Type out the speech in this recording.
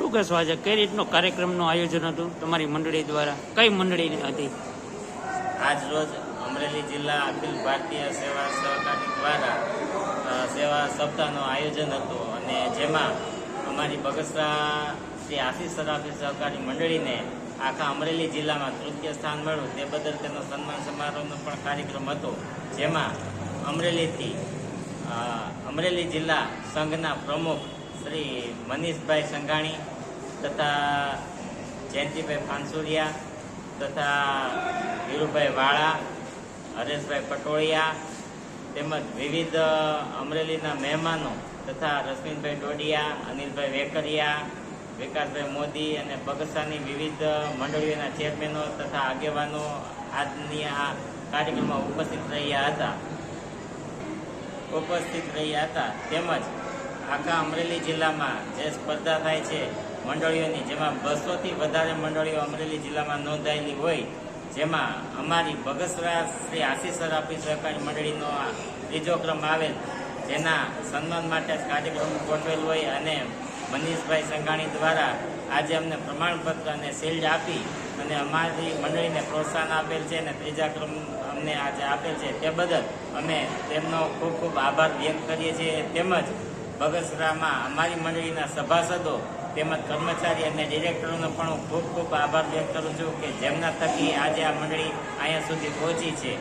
શું કહેશો આજે કઈ રીતનો કાર્યક્રમનું આયોજન હતું તમારી મંડળી દ્વારા? કઈ મંડળી હતી? આજ રોજ અમરેલી જિલ્લા અખિલ ભારતીય સેવા સહકારી દ્વારા સેવા સપ્તાહનું આયોજન હતું અને જેમાં અમારી બગસરા શ્રી આશીષ સરાફી સહકારી મંડળીને આખા અમરેલી જિલ્લામાં તૃતીય સ્થાન મળ્યું, તે બદલ તેનો સન્માન સમારોહનો પણ કાર્યક્રમ હતો, જેમાં અમરેલીથી અમરેલી જિલ્લા સંઘના પ્રમુખ શ્રી મનીષભાઈ સંઘાણી તથા જયંતિભાઈ ફાંસુરિયા તથા ધીરુભાઈ વાળા, હરેશભાઈ પટોળિયા તેમજ વિવિધ અમરેલીના મહેમાનો તથા રશ્મિનભાઈ ડોડિયા, અનિલભાઈ વેકરિયા, વિકાસભાઈ મોદી અને બગસાની વિવિધ મંડળીઓના ચેરમેનો તથા આગેવાનો આજની આ કાર્યક્રમમાં ઉપસ્થિત રહ્યા હતા. ઉપસ્થિત રહ્યા હતા. તેમજ આખા અમરેલી જિલ્લામાં જે સ્પર્ધા થાય છે મંડળીઓની, જેમાં બસોથી વધારે મંડળીઓ અમરેલી જિલ્લામાં નોંધાયેલી હોય, જેમાં અમારી બગસરા શ્રી આશીષ આપી સહકારી મંડળીનો આ ત્રીજો ક્રમ આવેલ, જેના સન્માન માટે કાર્યક્રમ ગોઠવેલ હોય અને મનીષભાઈ સંઘાણી દ્વારા આજે અમને પ્રમાણપત્ર અને શિલ્ડ આપી અને અમારી મંડળીને પ્રોત્સાહન આપેલ છે અને ત્રીજા ક્રમ અમને આજે આપેલ છે. તે બદલ અમે તેમનો ખૂબ ખૂબ આભાર વ્યક્ત કરીએ છીએ. તેમજ બગસરામાં અમારી મંડળીના સભાસદો તેમજ કર્મચારી અને ડિરેક્ટરોનો પણ હું ખૂબ ખૂબ આભાર વ્યક્ત કરું છું કે જેમના થકી આજે આ મંડળી અહીંયા સુધી પહોંચી છે.